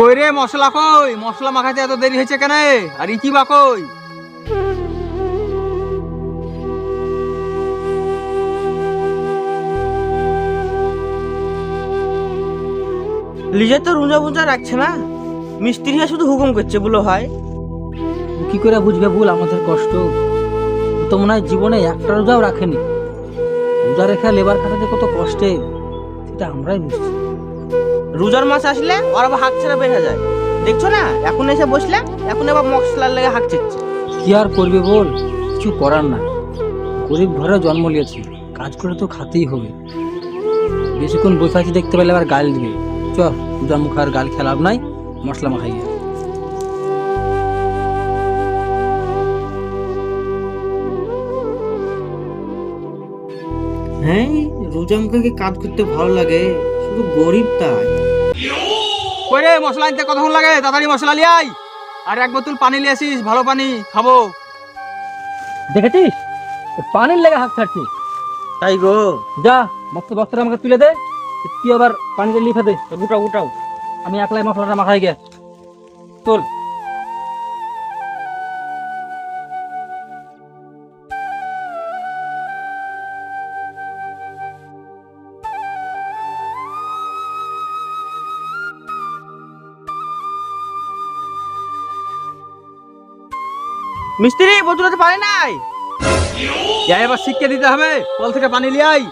কই রে মশলা কই? মশলা মাখাতে এত দেরি হয়েছে কেন? আর ইকি বা কই? লিজে তো রুঁজা বুঁজা রাখছে না। মিস্ত্রিরা শুধু হুকুম করছে বলো হয় ও কি করে বুঝবে ভুল আমাদের কষ্ট? তো মনে হয় জীবনে একটা রোজাও রাখেনি। রোজা রেখা লেবার খাটাতে কত কষ্টে। সেটা আমরাই বুঝছি। রোজার মাস আসলে ওর আবার হাঁক ছেড়ে বের হয়ে যায়। দেখছ না? এখন এসে বসলে এখন আবার মশলার লেগে হাঁক ছেড়ছে। কি আর করবে বল? কিছু করার না। গরিব ঘরে জন্ম নিয়েছি কাজ করে তো খাতেই হবে। বেশিক্ষণ বসে আছি দেখতে পেলে আবার গাল দিবে। চ পূজা মুখ আর গাল খেলাব নাই মশলা মাখাইয়া হ্যাঁ রোজা মুখে কাজ করতে ভালো লাগে? শুধু গরিব তাই। কই রে মশলা আনতে কতক্ষণ লাগে? তাড়াতাড়ি মশলা লিয়ে আই আর এক বোতল পানি লিয়ে আসিস ভালো পানি খাব। দেখেছিস? পানির লেগে হাত ছাড়ছি তাই গো। যা বস্তা বস্ত্র আমাকে তুলে দে। তুই আবার পানিতে লিখে দে। গোটাও গোটাও। আমি একলাই মশলাটা মাখাই গে তোল মিস্ত্রি বোতলতে পারে নাই। ইয়া এবার শিখকে দিতে হবে কল থেকে পানি লিয়াই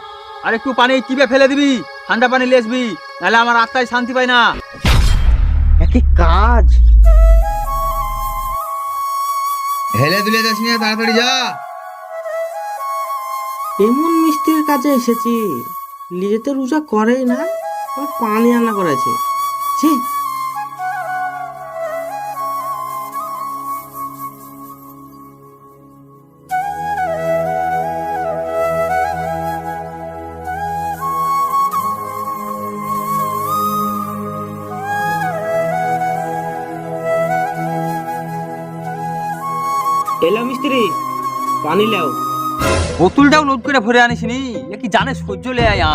আর একটু পানি চিপে ফেলে দিবি ঠান্ডা পানি লিয়ে আসবি নাহলে আমার আত্মায় শান্তি পায় না। একই কাজ। হেলে দুলে যাস না তাড়াতাড়ি যা। এমন মিস্ত্রির কাজে এসেছি নিজে তো রোজা করেই না পানি রান্না করেছে। ছি মিস্ত্রি পানি লাও। বোতলটাও নোট করে ভরে আনিসনি এ কি জানে সহ্য লে আয়? আ?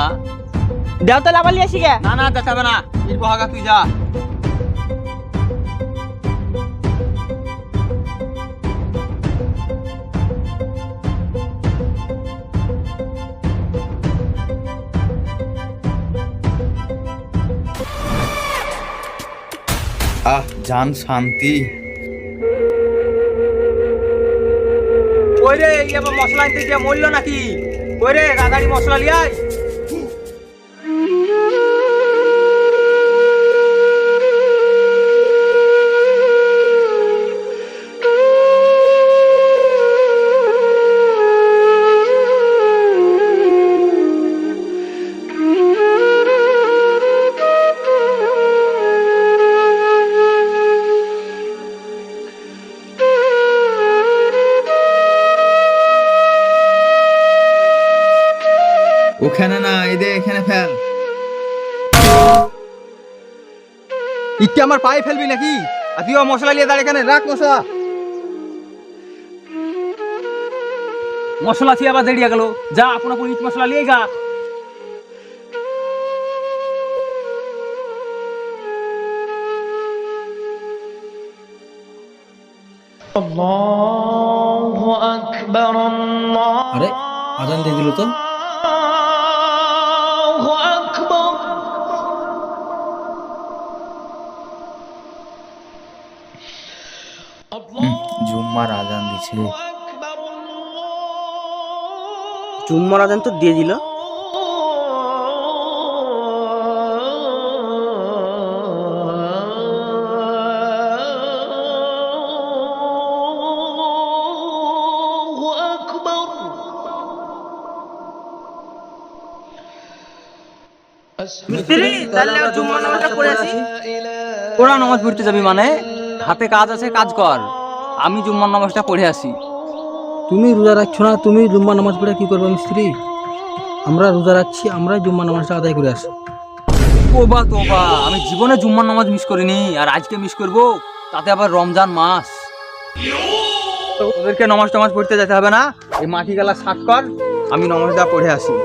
দেও তাহলে আবার আসি গে। না না দেখাবে না। এই বহাগা তুই যা। আহ জান শান্তি। কই রে ইয়ে মশলা আনতে গিয়ে মরলো নাকি? কই রে গাড়ি মশলা লিয়ে ওখানে না এই দে এখানে ফেল। ইটকে আমার পায়ে ফেলবি নাকি? আর তুই মশলা নিয়ে দাঁড়িয়ে কেন রাখ মশলা। মশলা থেকে আবার দাঁড়িয়ে গেল। যা আপন আপন ইট মশলা নিয়ে যা। আরে আজান দিয়ে দিল তো। জুম্মার আজান দিছে। চুম্মর আজান তো দিয়ে দিল। মিস্ত্রি তাহলে চুম্মর নামাজটা পড়ে আসি। তোরা নামাজ পড়তে যাবি মানে? হাতে কাজ আছে কাজ কর। আমি জুম্মার নামাজটা পড়ে আসি। তুমি রোজা রাখছো না তুমি জুম্মা নামাজ পড়ে কি করবে মিস্ত্রি? আমরা রোজা রাখছি আমরাই জুম্মা নামাজটা আদায় করে আসি। তোবা তোবা। আমি জীবনে জুম্মার নামাজ মিস করিনি আর আজকে মিস করব তাতে আবার রমজান মাস। তো ওদেরকে নামাজ টামাজ পড়তে যেতে হবে না এই মাটি গেলা সাফ কর আমি নামাজটা পড়ে আসি।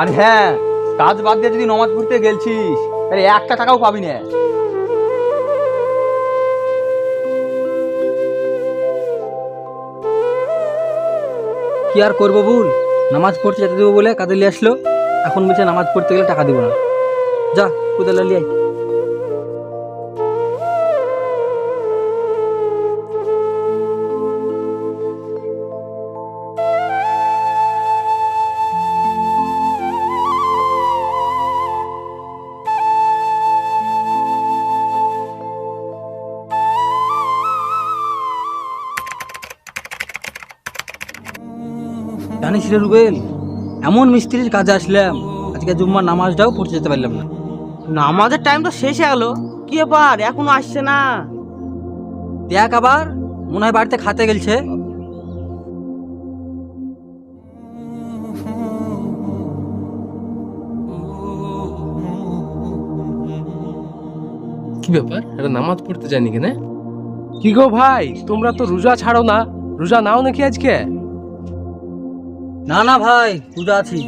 আর হ্যাঁ কাজ বাদ দিয়ে যদি নামাজ পড়তে গেলছিস তাহলে একটা টাকাও পাবি না। কি আর করব ভুল নামাজ পড়তে যেতে দেবো বলে কাদের নিয়ে আসলো। এখন বলছে নামাজ পড়তে গেলে টাকা দেবো না। যা কোথায় লিয়ে জানিস রে রুবেল এমন মিস্ত্রির কাজে আসলাম আজকে জুম্মার নামাজটাও পড়তে যেতে পারলাম না। নামাজের টাইম তো শেষ হয়ে গেল কি ব্যাপার? এখনও আসছে না। দেখ আবার মনে হয় বাড়িতে খাতে গেলছে। কি ব্যাপার? এটা নামাজ পড়তে জানি কেন? কি গো ভাই তোমরা তো রোজা ছাড়ো না রোজা নাও নাকি আজকে? না না ভাই পূজা আছি।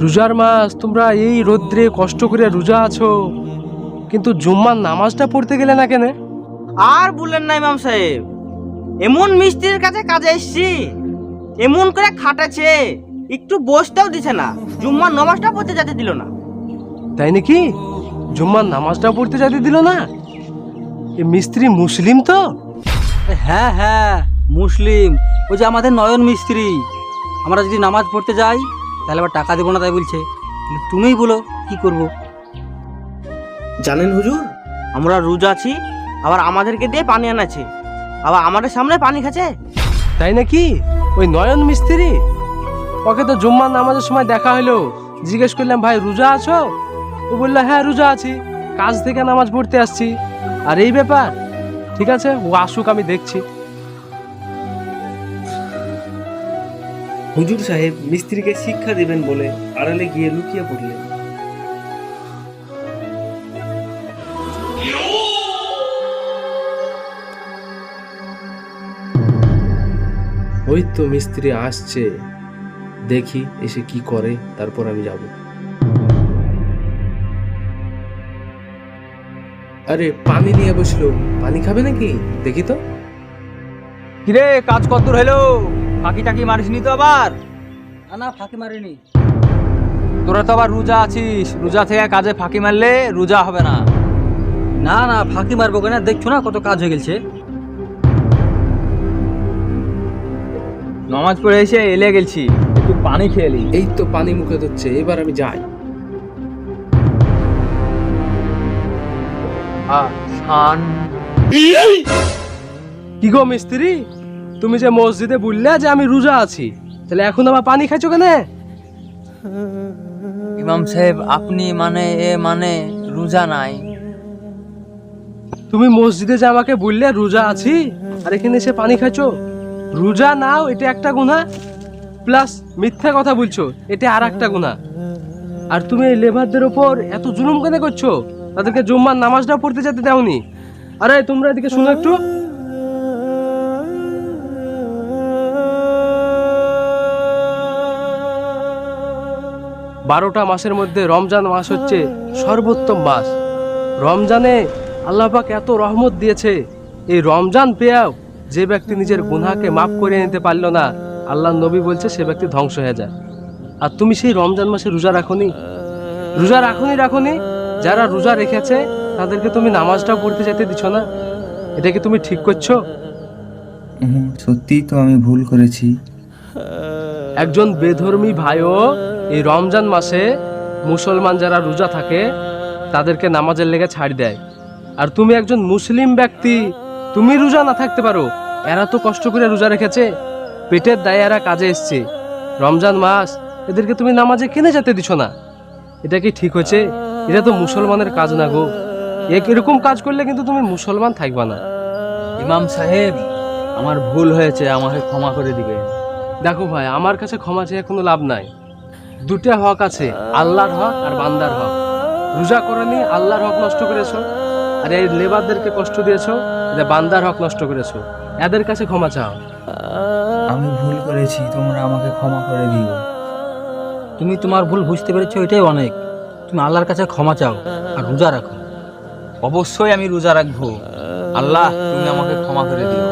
রোজার মাস তোমরা এই রোদ্রে কষ্ট করে রোজা আছো কিন্তু জুম্মার নামাজটা পড়তে গেলে না কেন? আর বললেন না ইমাম সাহেব এমন মিস্ত্রির কাছে কাজে এসছি এমন করে খাটাচ্ছে একটু বসতেও দিছে না জুম্মার নমাজটা পড়তে যেতে দিল না। তাই নাকি? জুম্মার নামাজটা পড়তে যেতে দিল না? এ মিস্ত্রি মুসলিম তো? হ্যাঁ হ্যাঁ। মুসলিম ওই যে আমাদের নয়ন মিস্ত্রি। আমরা যদি নামাজ পড়তে যাই তাহলে আবার টাকা দেবো না তাই বলছে। তুমিই বলো কি করব? জানেন হুজুর? আমরা রোজা আছি আবার আমাদেরকে দিয়ে পানি আনাছে আবার আমাদের সামনে পানি খাচ্ছে। তাই নাকি? ওই নয়ন মিস্ত্রি? ওকে তো জুম্মার নামাজের সময় দেখা হলো। জিজ্ঞেস করলাম ভাই রোজা আছো? ও বলল হ্যাঁ রোজা আছি। কাজ থেকে নামাজ পড়তে আসছি। আর এই ব্যাপার ঠিক আছে? ও আসুক আমি দেখছি। হুজুর সাহেব মিস্ত্রিকে শিক্ষা দেবেন বলে আড়ালে গিয়ে লুকিয়ে পড়লেন। ওই তো মিস্ত্রি আসছে। দেখি এসে কি করে, তারপর আমি যাব। আরে, পানি নিয়ে বসল। পানি খাবে নাকি? দেখি তো। কিরে, কাজ কত হলো? ফাঁকি টাকি মারিসনি তো আবার? না না ফাঁকি মারিনি। তোরা তো আবার রোজা আছিস রোজা থেকে কাজে ফাঁকি মারলে রোজা হবে না। না না ফাঁকি মারবো কেন? দেখছ না কত কাজ হয়ে গেছে? নামাজ পড়ে এসে এলে গেছি একটু পানি খেয়ে এলি এই তো পানি মুখে ধরছে এবার আমি যাই। শান। কি গো মিস্ত্রি? তুমি যে মসজিদে বললে যে আমি রোজা আছি তাহলে এখন আবার পানি খাইছো কেন? ইমাম সাহেব আপনি মানে এ মানে রোজা নাই। তুমি মসজিদে যে আমাকে বললে রোজা আছি আর এখানে এসে পানি খাইছো? রোজা নাও এটা একটা গুণা প্লাস মিথ্যা কথা বলছো এটা আর একটা গুণা আর তুমি এই লেবারদের ওপর এত জুলুম কেন করছ? তাদেরকে জুম্মার নামাজটা পড়তে যেতে দাওনি। আরে তোমরা এদিকে শুনো একটু। বারোটা মাসের মধ্যে রমজান মাস হচ্ছে সর্বোত্তম মাস। রমজানে আল্লাহ পাক এত রহমত দিয়েছে, এই রমজান পেয়েও যে ব্যক্তি নিজের গুনাহকে মাফ করে নিতে পারল না, আল্লাহ নবী বলছে সে ব্যক্তি ধ্বংস হয়ে যায়। আর তুমি সেই রমজান মাসে রোজা রাখোনি? রোজা রাখোনি রাখোনি? যারা রোজা রেখেছে, তাদেরকে তুমি নামাজটাও পড়তে যেতে দিচ্ছ না? এটা কি তুমি ঠিক করছ? সত্যিই তো আমি ভুল করেছি। একজন বেধর্মী ভাইও এই রমজান মাসে মুসলমান যারা রোজা থাকে, তাদেরকে নামাজের লেগে ছাড় দেয়। আর তুমি একজন মুসলিম ব্যক্তি, তুমি রোজা না থাকতে পারো। এরা তো কষ্ট করে রোজা রেখেছে। পেটের দায়ে এরা কাজে এসছে। রমজান মাস, এদেরকে তুমি নামাজে কেনে যেতে দিছ না? এটা কি ঠিক হয়েছে? এটা তো মুসলমানের কাজ না গো। এক- এরকম কাজ করলে কিন্তু তুমি মুসলমান থাকবা না। ইমাম সাহেব, আমার ভুল হয়েছে, আমাকে ক্ষমা করে দিবে দেখো ভাই আমার কাছে ক্ষমা চেয়ে কোনো লাভ নাই। দুটা হক আছে আল্লাহর হক আর বান্দার হক। রোজা করানি আল্লাহর হক নষ্ট করেছ। আর এই লেবারদেরকে কষ্ট দিয়েছ এটা বান্দার হক নষ্ট করেছ। এদের কাছে ক্ষমা চাও। আমি ভুল করেছি তোমরা আমাকে ক্ষমা করে দিও। তুমি তোমার ভুল বুঝতে পেরেছ এটাই অনেক। তুমি আল্লাহর কাছে ক্ষমা চাও আর রোজা রাখো। অবশ্যই আমি রোজা রাখব। আল্লাহ তুমি আমাকে ক্ষমা করে দিও।